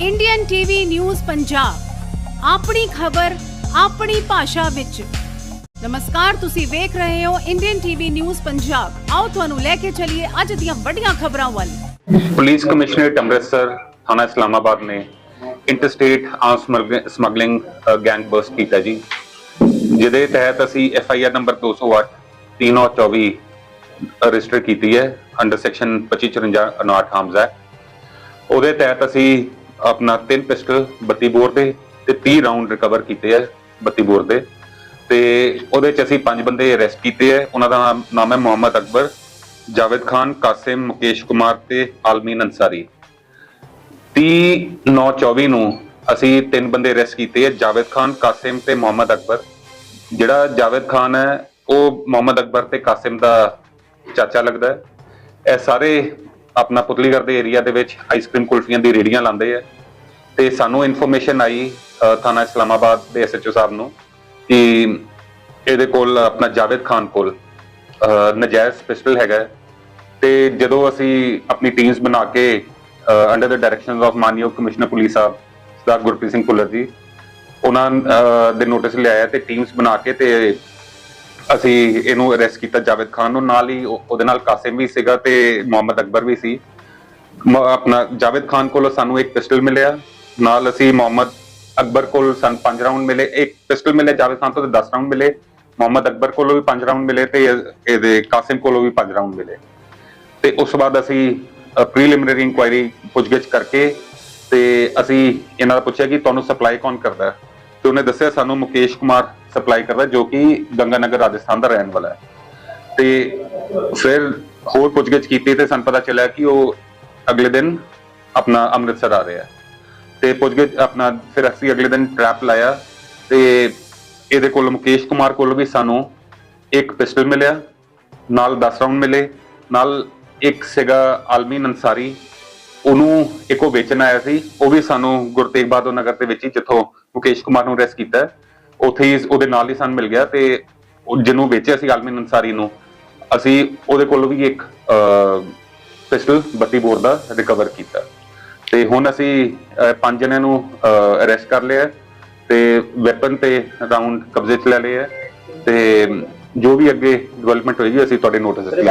Indian TV news Punjab ਆਪਣੀ ਖਬਰ ਆਪਣੀ ਭਾਸ਼ਾ ਵਿੱਚ। ਨਮਸਕਾਰ ਤੁਸੀਂ ਵੇਖ ਰਹੇ ਹੋ ਇੰਡੀਅਨ ਟੀਵੀ ਨਿਊਜ਼ ਪੰਜਾਬ ਆਓ ਤੁਹਾਨੂੰ ਲੈ ਕੇ ਚੱਲੀਏ ਅੱਜ ਦੀਆਂ ਵੱਡੀਆਂ ਖਬਰਾਂ ਵੱਲ। ਪੁਲਿਸ ਕਮਿਸ਼ਨਰੇਟ ਅੰਮ੍ਰਿਤਸਰ ਥਾਣਾ ਇਸਲਾਮਾਬਾਦ ਨੇ interstate arm smuggling- smuggling uh, gang bust ਕੀਤਾ ਜੀ। ਜਿਹਦੇ ਤਹਿਤ ਅਸੀਂ F I R number 208 3924 register ਕੀਤੀ ਹੈ ਅੰਡਰ ਸੈਕਸ਼ਨ 2554 ਅਨਾਟ ਹਾਰਮਸ ਐਕਟ ਉਹਦੇ ਤਹਿਤ ਅਸੀਂ ਆਪਣਾ ਤਿੰਨ ਪਿਸਟਲ 32 ਬੋਰ ਦੇ ਤੇ 30 ਰਾਉਂਡ ਰਿਕਵਰ ਕੀਤੇ ਹੈ 32 ਬੋਰ ਦੇ। ਤੇ ਉਹਦੇ ਚ ਅਸੀਂ ਪੰਜ ਬੰਦੇ ਅਰੈਸਟ ਕੀਤੇ ਹੈ ਉਹਨਾਂ ਦਾ ਨਾਮ- ਨਾਮ ਹੈ ਮੁਹੰਮਦ ਅਕਬਰ, ਜਾਵੇਦ ਖਾਨ, ਕਾਸਿਮ, ਮੁਕੇਸ਼ ਕੁਮਾਰ ਤੇ ਆਲਮੀਨ ਅੰਸਾਰੀ 30 9 24 ਨੂੰ ਅਸੀਂ ਤਿੰਨ ਬੰਦੇ ਅਰੈਸਟ ਕੀਤੇ ਹੈ ਜਾਵੇਦ ਖਾਨ, ਕਾਸਿਮ ਤੇ ਮੁਹੰਮਦ ਅਕਬਰ। ਜਿਹੜਾ ਜਾਵੇਦ ਖਾਨ ਹੈ, ਉਹ ਮੁਹੰਮਦ ਅਕਬਰ ਤੇ ਕਾਸਿਮ ਦਾ ਚਾਚਾ ਲੱਗਦਾ ਹੈ। ਇਹ ਸਾਰੇ ਆਪਣਾ ਪੁਤਲੀਗੜ੍ਹ ਦੇ ਏਰੀਆ ਦੇ ਵਿੱਚ ਆਈਸਕ੍ਰੀਮ ਕੁਲਫੀਆਂ ਦੀ ਰੇੜੀਆਂ ਲਾਉਂਦੇ ਆ ਤੇ ਸਾਨੂੰ ਇਨਫੋਰਮੇਸ਼ਨ ਆਈ ਥਾਣਾ ਇਸਲਾਮਾਬਾਦ ਦੇ ਐਸਐਚਓ ਸਾਹਿਬ ਨੂੰ ਕਿ ਇਹਦੇ ਕੋਲ ਆਪਣਾ ਜਾਵੇਦ ਖਾਨ ਕੋਲ ਅ, ਨਜਾਇਜ਼ ਪਿਸਟਲ ਹੈਗਾ ਹੈ। ਤੇ ਜਦੋਂ ਅਸੀਂ ਆਪਣੀ ਟੀਮਸ ਬਣਾ ਕੇ ਅੰਡਰ ਦ ਡਾਇਰੈਕਸ਼ਨਸ ਆਫ ਮਾਨਯੋਗ ਕਮਿਸ਼ਨਰ ਪੁਲਿਸ ਸਾਹਿਬ ਸਰਦਾਰ ਗੁਰਪ੍ਰੀਤ ਸਿੰਘ ਭੁੱਲਰ ਜੀ ਉਹਨਾਂ ਦੇ ਨੋਟਿਸ ਲਿਆਇਆ ਤੇ ਟੀਮਸ ਬਣਾ ਕੇ ਤੇ ਅਸੀਂ ਇਹਨੂੰ ਅਰੈਸਟ ਕੀਤਾ ਜਾਵੇਦ ਖਾਨ ਨੂੰ, ਨਾਲ ਹੀ ਉਹਦੇ ਨਾਲ ਕਾਸਿਮ ਵੀ ਸੀਗਾ ਤੇ ਮੁਹੰਮਦ ਅਕਬਰ ਵੀ ਸੀ। ਮ- ਆਪਣਾ ਜਾਵੇਦ ਖਾਨ ਕੋਲੋਂ ਸਾਨੂੰ ਇੱਕ ਪਿਸਟਲ ਮਿਲਿਆ। ਨਾਲ ਅਸੀਂ ਮੁਹੰਮਦ ਅਕਬਰ ਕੋਲ ਸਾਨੂੰ 5 ਰਾਉਂਡ ਮਿਲੇ। ਇੱਕ ਪਿਸਟਲ ਮਿਲੇ, ਜਾਵੇਦ ਖਾਨ ਤੋਂ ਤੇ 10 ਰਾਉਂਡ ਮਿਲੇ। ਮੁਹੰਮਦ ਅਕਬਰ ਕੋਲੋਂ ਵੀ 5 ਰਾਉਂਡ ਮਿਲੇ ਤੇ ਇਹਦੇ ਕਾਸਿਮ ਕੋਲੋਂ ਵੀ 5 ਰਾਉਂਡ ਮਿਲੇ। ਤੇ ਉਸ ਤੋਂ ਬਾਅਦ ਅਸੀਂ ਪ੍ਰੀਲਿਮਿਨਰੀ ਇਨਕੁਆਇਰੀ ਪੁੱਛਗਿੱਛ ਕਰਕੇ ਤੇ ਅਸੀਂ ਇਹਨਾਂ ਦਾ ਪੁੱਛਿਆ ਕਿ ਤੁਹਾਨੂੰ ਸਪਲਾਈ ਕੌਣ ਕਰਦਾ? ਹੈ ਤੇ ਉਹਨੇ ਦੱਸਿਆ ਸਾਨੂੰ ਮੁਕੇਸ਼ ਕੁਮਾਰ ਸਪਲਾਈ ਕਰਦਾ, ਜੋ ਕਿ ਗੰਗਾਨਗਰ ਰਾਜਸਥਾਨ ਦਾ ਰਹਿਣ ਵਾਲਾ ਹੈ। ਤੇ ਫਿਰ ਹੋਰ ਪੁੱਛਗਿੱਛ ਕੀਤੀ ਤੇ ਸਾਨੂੰ ਪਤਾ ਚੱਲਿਆ ਕਿ ਉਹ ਅਗਲੇ ਦਿਨ ਆਪਣਾ ਅੰਮ੍ਰਿਤਸਰ ਆ ਰਿਹਾ ਹੈ। ਤੇ ਪੁੱਛਗਿੱਛ ਆਪਣਾ ਫਿਰ ਅਸੀਂ ਅਗਲੇ ਦਿਨ ਟਰੈਪ ਲਾਇਆ ਤੇ ਇਹਦੇ ਕੋਲ ਮੁਕੇਸ਼ ਕੁਮਾਰ ਕੋਲ ਵੀ ਸਾਨੂੰ ਇੱਕ ਪਿਸਟਲ ਮਿਲਿਆ, ਨਾਲ 10 ਰਾਉਂਡ ਮਿਲੇ, ਨਾਲ ਇੱਕ ਸੀਗਾ ਆਲਮੀ ਅੰਸਾਰੀ ਉਹਨੂੰ ਇੱਕ ਉਹ ਵੇਚਣ ਆਇਆ ਸੀ, ਉਹ ਵੀ ਸਾਨੂੰ ਗੁਰੂ ਤੇਗ ਬਹਾਦਰ ਨਗਰ ਦੇ ਵਿੱਚ ਹੀ, ਜਿੱਥੋਂ ਮੁਕੇਸ਼ ਕੁਮਾਰ ਨੂੰ ਅਰੈਸਟ ਕੀਤਾ। ਉੱਥੇ ਹੀ ਉਹਦੇ ਨਾਲ ਹੀ ਸਾਨੂੰ ਮਿਲ ਗਿਆ ਤੇ ਜਿਹਨੂੰ ਵੇਚਿਆ ਸੀ ਆਲਮੀਨ ਅੰਸਾਰੀ ਨੂੰ, ਅਸੀਂ ਉਹਦੇ ਕੋਲੋਂ ਵੀ ਇੱਕ ਪਿਸਟਲ 32 ਬੋਰ ਦਾ ਰਿਕਵਰ ਕੀਤਾ। ਤੇ ਹੁਣ ਅਸੀਂ ਪੰਜ ਜਣਿਆਂ ਨੂੰ ਅਰੈਸਟ ਕਰ ਲਿਆ ਹੈ ਤੇ ਵੈਪਨ ਤੇ ਰਾਉਂਡ ਕਬਜ਼ੇ 'ਚ ਲੈ ਲਏ ਹੈ ਤੇ ਜੋ ਵੀ ਅੱਗੇ ਡਿਵੈਲਪਮੈਂਟ ਹੋਏਗੀ, ਅਸੀਂ ਤੁਹਾਡੇ ਨੋਟਿਸ ਦਿੱਤੀ